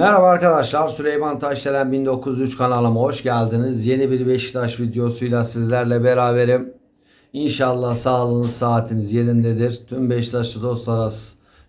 Merhaba arkadaşlar Süleyman Taşdelen 1903 kanalıma hoş geldiniz. Yeni bir Beşiktaş videosuyla sizlerle beraberim. İnşallah sağlığınız saatiniz yerindedir. Tüm Beşiktaşlı dostlara,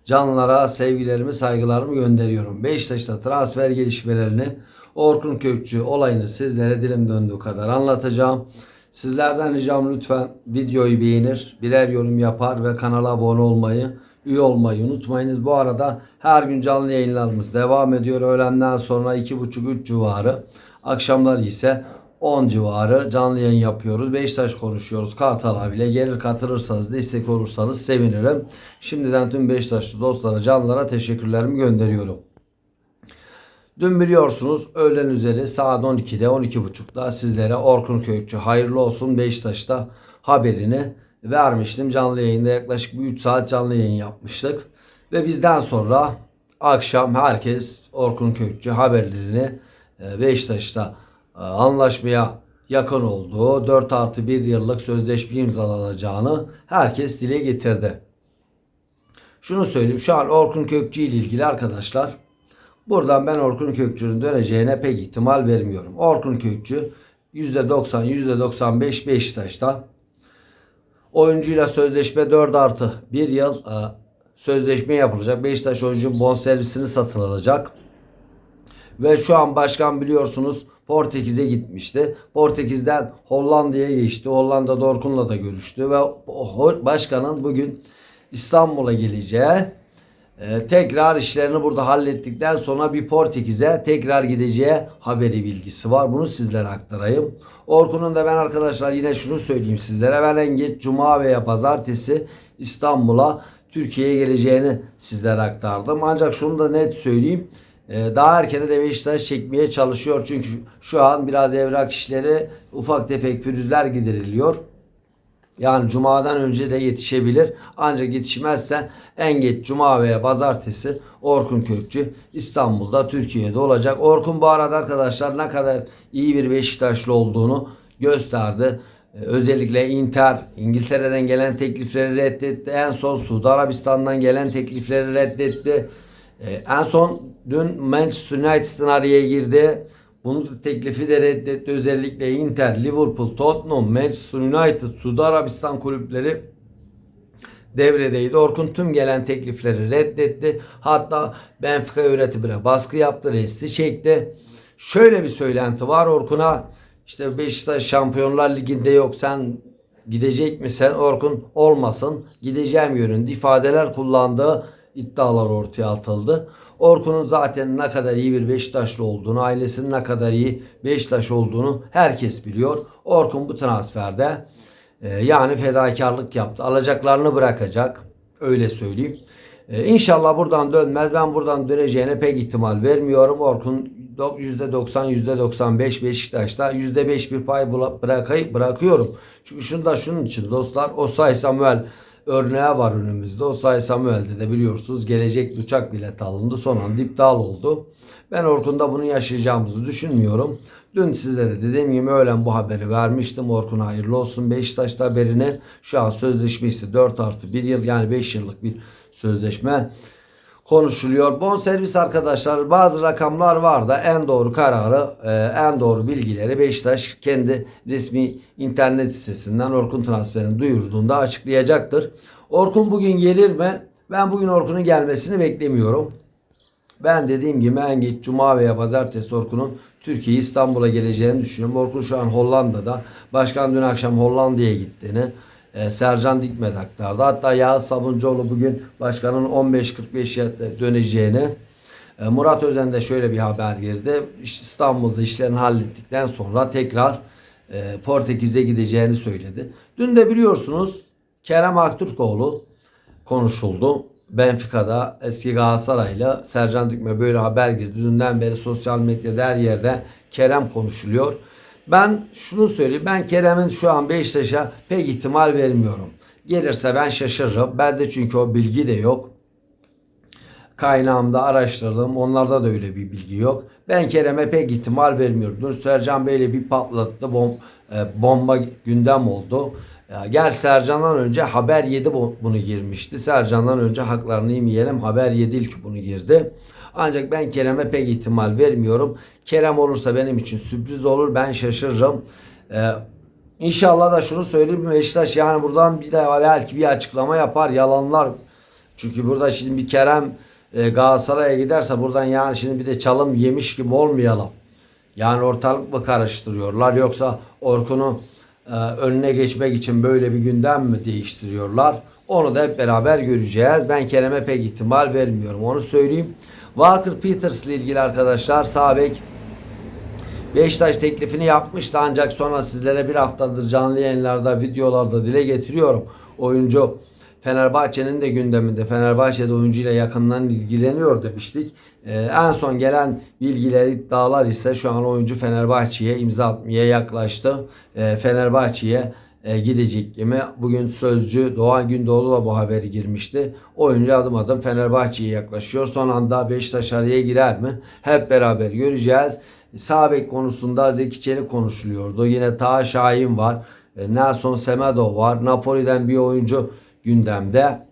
canlara sevgilerimi saygılarımı gönderiyorum. Beşiktaş'ta transfer gelişmelerini Orkun Kökçü olayını sizlere dilim döndüğü kadar anlatacağım. Sizlerden ricam lütfen videoyu beğenir, birer yorum yapar ve kanala abone olmayı, üye olmayı unutmayınız. Bu arada her gün canlı yayınlarımız devam ediyor. Öğlenden sonra 2.30-3 civarı, akşamları ise 10 civarı canlı yayın yapıyoruz. Beşiktaş konuşuyoruz. Kartal abiyle gelir katılırsanız, destek olursanız sevinirim. Şimdiden tüm Beşiktaşlı dostlara, canlara teşekkürlerimi gönderiyorum. Dün biliyorsunuz öğlen üzeri saat 12'de 12.30'da sizlere Orkun Kökçü hayırlı olsun Beşiktaş'ta haberini vermiştim. Canlı yayında yaklaşık bir 3 saat canlı yayın yapmıştık. Ve bizden sonra akşam herkes Orkun Kökçü haberlerini e, Beşiktaş'ta e, anlaşmaya yakın olduğu 4 artı 1 yıllık sözleşme imzalanacağını herkes dile getirdi. Şunu söyleyeyim şu an Orkun Kökçü ile ilgili arkadaşlar Buradan ben Orkun Kökçü'nün döneceğine pek ihtimal vermiyorum. Orkun Kökçü %90, %95 Beşiktaş'ta. Oyuncuyla sözleşme 4 artı 1 yıl e, sözleşme yapılacak. Beşiktaş oyuncu bonservisini satın alacak. Ve şu an başkan biliyorsunuz Portekiz'e gitmişti. Portekiz'den Hollanda'ya geçti. Hollanda'da Orkun'la da görüştü ve başkanın bugün İstanbul'a geleceği ee, tekrar işlerini burada hallettikten sonra bir Portekiz'e tekrar gideceği haberi bilgisi var. Bunu sizlere aktarayım. Orkun'un da ben arkadaşlar yine şunu söyleyeyim sizlere. Ben en geç Cuma veya Pazartesi İstanbul'a Türkiye'ye geleceğini sizlere aktardım. Ancak şunu da net söyleyeyim. Ee, Daha erkene de Beşiktaş çekmeye çalışıyor. Çünkü şu an biraz evrak işleri ufak tefek pürüzler gideriliyor. Yani cumadan önce de yetişebilir. Ancak yetişmezse en geç cuma veya pazartesi Orkun Kökçü İstanbul'da Türkiye'de olacak. Orkun bu arada arkadaşlar ne kadar iyi bir Beşiktaşlı olduğunu gösterdi. Ee, Özellikle Inter İngiltere'den gelen teklifleri reddetti. En son Suudi Arabistan'dan gelen teklifleri reddetti. Ee, En son dün Manchester United'ın araya girdi. Bunu teklifi de reddetti. Özellikle Inter, Liverpool, Tottenham, Manchester United, Suudi Arabistan kulüpleri devredeydi. Orkun tüm gelen teklifleri reddetti. Hatta Benfica yönetimine baskı yaptı, resti çekti. Şöyle bir söylenti var Orkun'a. İşte Beşiktaş Şampiyonlar Ligi'nde yok sen gidecek misin? Orkun olmasın. Gideceğim yönünde ifadeler kullandığı iddialar ortaya atıldı. Orkun'un zaten ne kadar iyi bir Beşiktaşlı olduğunu, ailesinin ne kadar iyi Beşiktaş olduğunu herkes biliyor. Orkun bu transferde e, yani fedakarlık yaptı. Alacaklarını bırakacak. Öyle söyleyeyim. E, İnşallah buradan dönmez. Ben buradan döneceğine pek ihtimal vermiyorum. Orkun do- %90 %95 Beşiktaş'ta %5 bir pay bırakayım, bırakıyorum. Çünkü şunu da şunun için dostlar Osay Samuel örneği var önümüzde. Osay Samuel'de de biliyorsunuz gelecek uçak bileti alındı. Son anda iptal oldu. Ben Orkun'da bunu yaşayacağımızı düşünmüyorum. Dün size de dediğim gibi öğlen bu haberi vermiştim. Orkun hayırlı olsun. Beşiktaş'ta haberini şu an sözleşmesi 4 artı 1 yıl yani 5 yıllık bir sözleşme konuşuluyor. Bonservis arkadaşlar bazı rakamlar var da en doğru kararı, e, en doğru bilgileri Beşiktaş kendi resmi internet sitesinden Orkun transferini duyurduğunda açıklayacaktır. Orkun bugün gelir mi? Ben bugün Orkun'un gelmesini beklemiyorum. Ben dediğim gibi en geç Cuma veya Pazartesi Orkun'un Türkiye İstanbul'a geleceğini düşünüyorum. Orkun şu an Hollanda'da. Başkan dün akşam Hollanda'ya gittiğini e, Sercan Dikmet aktardı. Hatta Yağız Sabuncuoğlu bugün başkanın 15.45'e döneceğini e, Murat Özen de şöyle bir haber girdi. İstanbul'da işlerini hallettikten sonra tekrar e, Portekiz'e gideceğini söyledi. Dün de biliyorsunuz Kerem Aktürkoğlu konuşuldu. Benfica'da eski Galatasaray'la Sercan Dikme böyle haber girdi. Dünden beri sosyal medyada her yerde Kerem konuşuluyor. Ben şunu söyleyeyim. Ben Kerem'in şu an Beşiktaş'a pek ihtimal vermiyorum. Gelirse ben şaşırırım. Ben de çünkü o bilgi de yok. kaynağımda araştırdım. Onlarda da öyle bir bilgi yok. Ben Kerem'e pek ihtimal vermiyorum. Dün Sercan Bey'le bir patlattı. E, bomba gündem oldu. Gel Sercan'dan önce Haber 7 bu- bunu girmişti. Sercan'dan önce haklarını yemeyelim. Haber 7 ilk bunu girdi. Ancak ben Kerem'e pek ihtimal vermiyorum. Kerem olursa benim için sürpriz olur. Ben şaşırırım. Ee, İnşallah da şunu söyleyeyim Beşiktaş yani buradan bir de belki bir açıklama yapar yalanlar. Çünkü burada şimdi bir Kerem e, Galatasaray'a giderse buradan yani şimdi bir de çalım yemiş gibi olmayalım. Yani ortalık mı karıştırıyorlar yoksa Orkun'u önüne geçmek için böyle bir gündem mi değiştiriyorlar? Onu da hep beraber göreceğiz. Ben Kerem'e pek ihtimal vermiyorum onu söyleyeyim. Walker Peters ile ilgili arkadaşlar sağ bek Beşiktaş teklifini yapmıştı ancak sonra sizlere bir haftadır canlı yayınlarda, videolarda dile getiriyorum. Oyuncu Fenerbahçe'nin de gündeminde. Fenerbahçe'de oyuncuyla yakından ilgileniyor demiştik. Ee, en son gelen bilgiler, iddialar ise şu an oyuncu Fenerbahçe'ye imza atmaya yaklaştı. Ee, Fenerbahçe'ye e, gidecek gibi. Bugün sözcü Doğan Gündoğdu da bu haberi girmişti. Oyuncu adım adım Fenerbahçe'ye yaklaşıyor. Son anda Beşiktaş araya girer mi? Hep beraber göreceğiz. Sağ konusunda Zeki Çelik konuşuluyordu. Yine Taha Şahin var. E, Nelson Semedo var. Napoli'den bir oyuncu gündemde.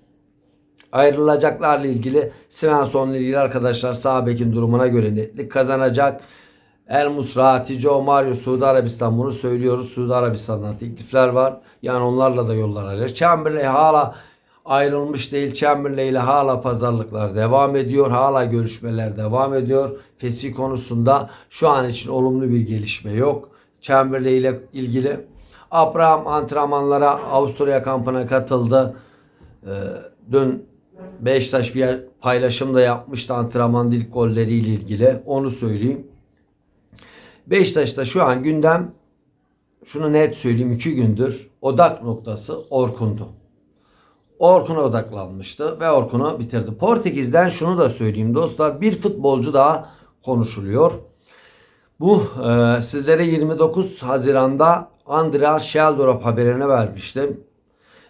Ayrılacaklarla ilgili Svensson'la ilgili arkadaşlar sağ durumuna göre netlik kazanacak. El Musrati, Joe Mario, Suudi Arabistan bunu söylüyoruz. Suudi Arabistan'dan teklifler var. Yani onlarla da yollar alır. Chamberlain hala ayrılmış değil. Chamberlain ile hala pazarlıklar devam ediyor. Hala görüşmeler devam ediyor. Fesih konusunda şu an için olumlu bir gelişme yok. Chamberlain ile ilgili. Abraham antrenmanlara Avusturya kampına katıldı. Ee, dün Beşiktaş bir paylaşım da yapmıştı antrenman ilk golleriyle ilgili. Onu söyleyeyim. Beşiktaş'ta şu an gündem şunu net söyleyeyim iki gündür odak noktası Orkun'du. Orkun'a odaklanmıştı ve Orkun'u bitirdi. Portekiz'den şunu da söyleyeyim dostlar bir futbolcu daha konuşuluyor. Bu e, sizlere 29 Haziran'da Andrea Sheldorp haberini vermiştim.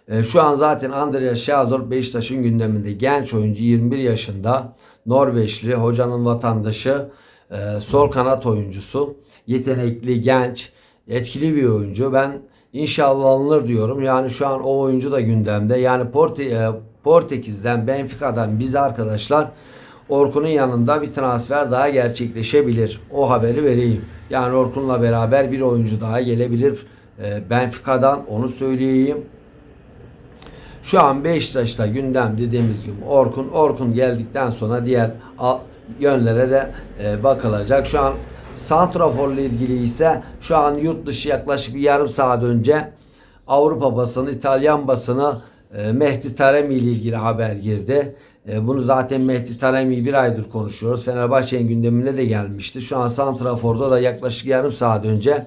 E, şu an zaten Andrea Sheldorp Beşiktaş'ın gündeminde. Genç oyuncu 21 yaşında. Norveçli, hocanın vatandaşı. e, sol kanat oyuncusu. Yetenekli, genç, etkili bir oyuncu. Ben inşallah alınır diyorum. Yani şu an o oyuncu da gündemde. Yani Porte, e, Portekiz'den, Benfica'dan biz arkadaşlar Orkun'un yanında bir transfer daha gerçekleşebilir. O haberi vereyim. Yani Orkun'la beraber bir oyuncu daha gelebilir. E, Benfica'dan onu söyleyeyim. Şu an Beşiktaş'ta gündem dediğimiz gibi Orkun. Orkun geldikten sonra diğer yönlere de e, bakılacak. Şu an Santrafor'la ilgili ise şu an yurt dışı yaklaşık bir yarım saat önce Avrupa basını, İtalyan basını Mehdi Taremi ile ilgili haber girdi. E, bunu zaten Mehdi Taremi'yi bir aydır konuşuyoruz. Fenerbahçe'nin gündemine de gelmişti. Şu an Santrafor'da da yaklaşık yarım saat önce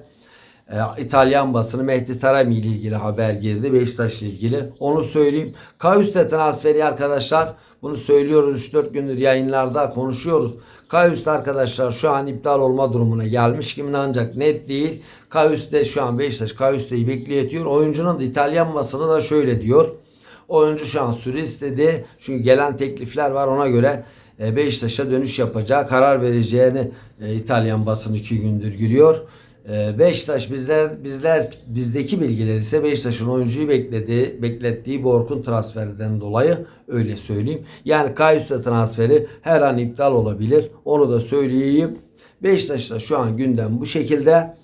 e, İtalyan basını Mehdi Taremi ile ilgili haber girdi. Beşiktaş ile ilgili. Onu söyleyeyim. Kayüs'te transferi arkadaşlar. Bunu söylüyoruz 3-4 gündür yayınlarda konuşuyoruz. Kayüs'te arkadaşlar şu an iptal olma durumuna gelmiş gibi ancak net değil. Kayüs'te şu an Beşiktaş Kayüs'teyi bekletiyor. Oyuncunun da İtalyan basını da şöyle diyor. Oyuncu şu an süre istedi. Çünkü gelen teklifler var ona göre e, Beşiktaş'a dönüş yapacağı karar vereceğini e, İtalyan basını iki gündür gülüyor. E, Beşiktaş bizler bizler bizdeki bilgiler ise Beşiktaş'ın oyuncuyu beklediği beklettiği bu Orkun transferinden dolayı öyle söyleyeyim. Yani Kayüs'te transferi her an iptal olabilir. Onu da söyleyeyim. Beşiktaş'ta şu an gündem bu şekilde.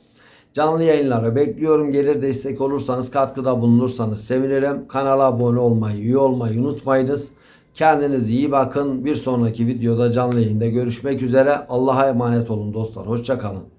Canlı yayınlara bekliyorum. Gelir destek olursanız, katkıda bulunursanız sevinirim. Kanala abone olmayı, üye olmayı unutmayınız. Kendinize iyi bakın. Bir sonraki videoda canlı yayında görüşmek üzere. Allah'a emanet olun dostlar. Hoşçakalın.